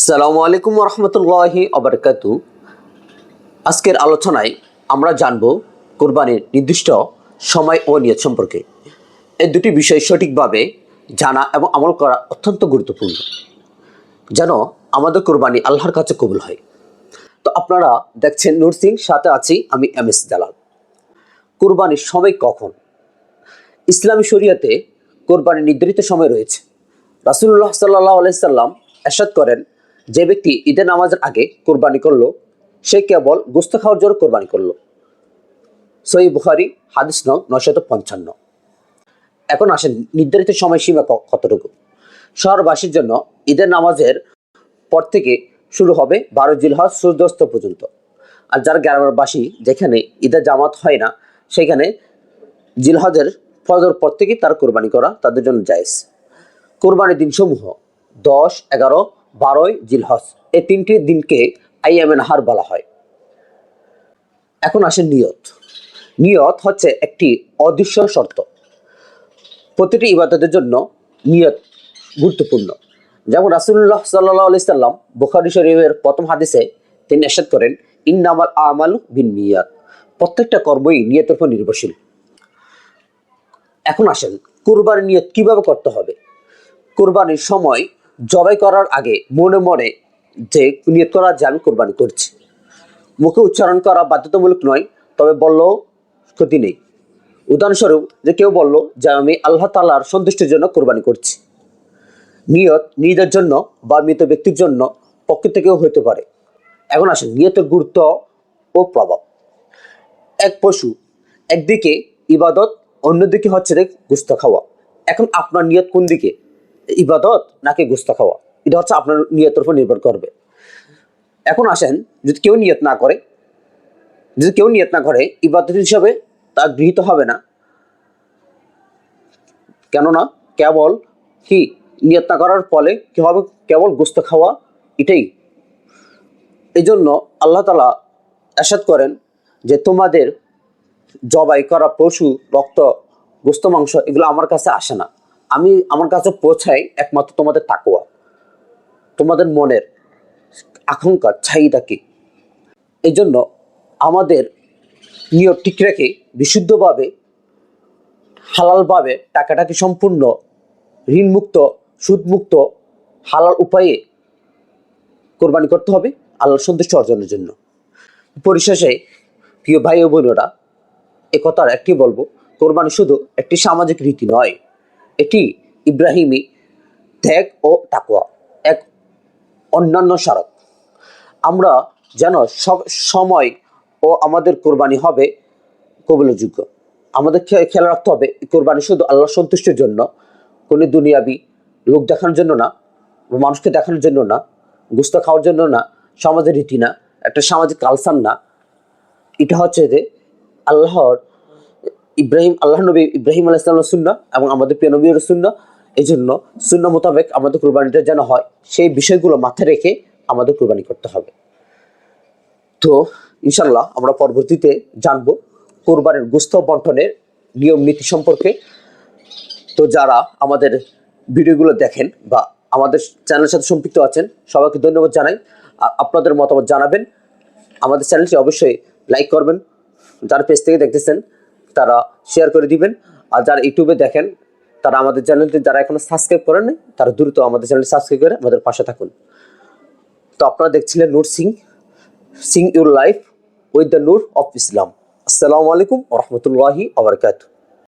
আসসালামু আলাইকুম রহমতুল্লাহি আবরকাতু আজকের আলোচনায় আমরা জানব কোরবানির নির্দিষ্ট সময় ও নিয়ত সম্পর্কে। এই দুটি বিষয় সঠিকভাবে জানা এবং আমল করা অত্যন্ত গুরুত্বপূর্ণ। যেন আমাদের কোরবানি আল্লাহর কাছে কবুল হয়। তো আপনারা দেখছেন নূর সিং, সাথে আছি আমি এম এস দালাল কোরবানির সময় কখন? ইসলামী শরিয়াতে কোরবানির নির্ধারিত সময় রয়েছে। রাসুল্লাহ সাল্লাহ আলাইসাল্লাম এরশাদ করেন যে ব্যক্তি ঈদের নামাজের আগে কোরবানি করল, সে কেবল গোস্ত খাওয়ার জন্য কোরবানি করল। সই বুখারি, হাদিস নং নশত পঞ্চান্ন। এখন আসেন নির্ধারিত সময়সীমা কতটুকু? শহরবাসীর জন্য ঈদের নামাজের পর থেকে শুরু হবে বারো জিলহজ সূর্যাস্ত পর্যন্ত। আর যার গ্রামের বাসী যেখানে ঈদের জামাত হয় না, সেখানে জিলহজের ফজর পর থেকে তার কোরবানি করা তাদের জন্য জায়েজ। কোরবানির দিনসমূহ দশ, এগারো বারোই জিলহজ। এই তিনটি দিনকে আইয়ামে নাহার বলা হয়। এখন আসে নিয়ত। নিয়ত হচ্ছে একটি অদৃশ্য শর্ত। প্রতিটি ইবাদতের জন্য নিয়ত গুরুত্বপূর্ণ। যেমন রাসুল্লাহ সাল্লাহ আলি সাল্লাম বুখারি শরীফের প্রথম হাদিসে তিনি এরশাদ করেন, ইন্নামাল আমাল বিন নিয়াত প্রত্যেকটা কর্মই নিয়তের উপর নির্ভরশীল। এখন আসেন, কুরবানির নিয়ত কীভাবে করতে হবে? কোরবানির সময় জবাই করার আগে মনে মনে যে নিয়ত করা যে আমি কোরবানি করছি। মুখে উচ্চারণ করা বাধ্যতামূলক নয়, তবে বললেও ক্ষতি নেই। উদাহরণস্বরূপ যে কেউ বলল যে আমি আল্লাহ তাল্লাহর সন্তুষ্টির জন্য কোরবানি করছি। নিয়ত নিজের জন্য বা মৃত ব্যক্তির জন্য পক্ষ থেকেও হতে পারে। এখন আসেন, নিয়তের গুরুত্ব ও প্রভাব। এক পশু একদিকে ইবাদত, অন্যদিকে হচ্ছে গুস্ত খাওয়া। এখন আপনার নিয়ত কোন দিকে? ইবাদত নাকি গুস্তা খাওয়া? এটা হচ্ছে আপনার নিয়তের উপর নির্ভর করবে। এখন আসেন, যদি কেউ নিয়ত না করে, যদি কেউ নিয়ত না করে, ইবাদত হিসাবে তা গৃহীত হবে না। কেননা, কেবল কি নিয়ত না করার ফলে কি হবে? কেবল গোস্ত খাওয়া এটাই। এই জন্য আল্লাহ তালা এরশাদ করেন যে, তোমাদের জবাই করা পশু, রক্ত, গোস্ত, মাংস, এগুলো আমার কাছে আসে না। আমি আমার কাছে পৌঁছাই একমাত্র তোমাদের তাকুয়া তোমাদের মনের আকাঙ্ক্ষা চাহিদা কি? এই জন্য আমাদের নিয়ত ঠিক রেখে বিশুদ্ধভাবে, হালালভাবে টাকাটাকে সম্পূর্ণ ঋণমুক্ত, সুদমুক্ত, হালাল উপায়ে কোরবানি করতে হবে আল্লাহর সন্তুষ্ট অর্জনের জন্য। পরিশেষে, প্রিয় ভাই ও বোনেরা এ কথার একটি বলব, কোরবানি শুধু একটি সামাজিক রীতি নয়। এটি ইব্রাহিমী ত্যাগ ও তাকুয়া এক অন্যান্য স্মারক। আমরা যেন সব সময় ও আমাদের কোরবানি হবে কবলযোগ্য। আমাদের খেয়াল রাখতে হবে কোরবানি শুধু আল্লাহ সন্তুষ্টির জন্য, কোনো দুনিয়াবি লোক দেখানোর জন্য না মানুষকে দেখানোর জন্য না, গুস্ত খাওয়ার জন্য না, সমাজের রীতি না, একটা সামাজিক কালচার না। এটা হচ্ছে যে আল্লাহর ইব্রাহিম আল্লাহ নবী ইব্রাহিম আলাহ ইসলামের শূন্য এবং আমাদের প্রিয় নবীর শূন্য এই জন্য শূন্য মোতাবেক আমাদের কোরবানিটা যেন হয়, সেই বিষয়গুলো মাথায় রেখে আমাদের কোরবানি করতে হবে। তো ইনশাল্লাহ আমরা পরবর্তীতে জানব কোরবানির গুস্ত বন্টনের নিয়ম নীতি সম্পর্কে। তো যারা আমাদের ভিডিওগুলো দেখেন বা আমাদের চ্যানেলের সাথে সম্পৃক্ত আছেন, সবাইকে ধন্যবাদ জানাই। আপনাদের মতামত জানাবেন। আমাদের চ্যানেলটি অবশ্যই লাইক করবেন। যারা পেজ থেকে দেখতেছেন তারা শেয়ার করে দিবেন। আর যারা ইউটিউবে দেখেন, তারা আমাদের চ্যানেলটি যারা এখনও সাবস্ক্রাইব করেন তারা দ্রুত আমাদের চ্যানেল সাবস্ক্রাইব করে আমাদের পাশে থাকুন। তো আপনারা দেখছিলেন Noor sing sing your life with the Noor of Islam. আসসালামু আলাইকুম রহমতুল্লাহি আবরকাত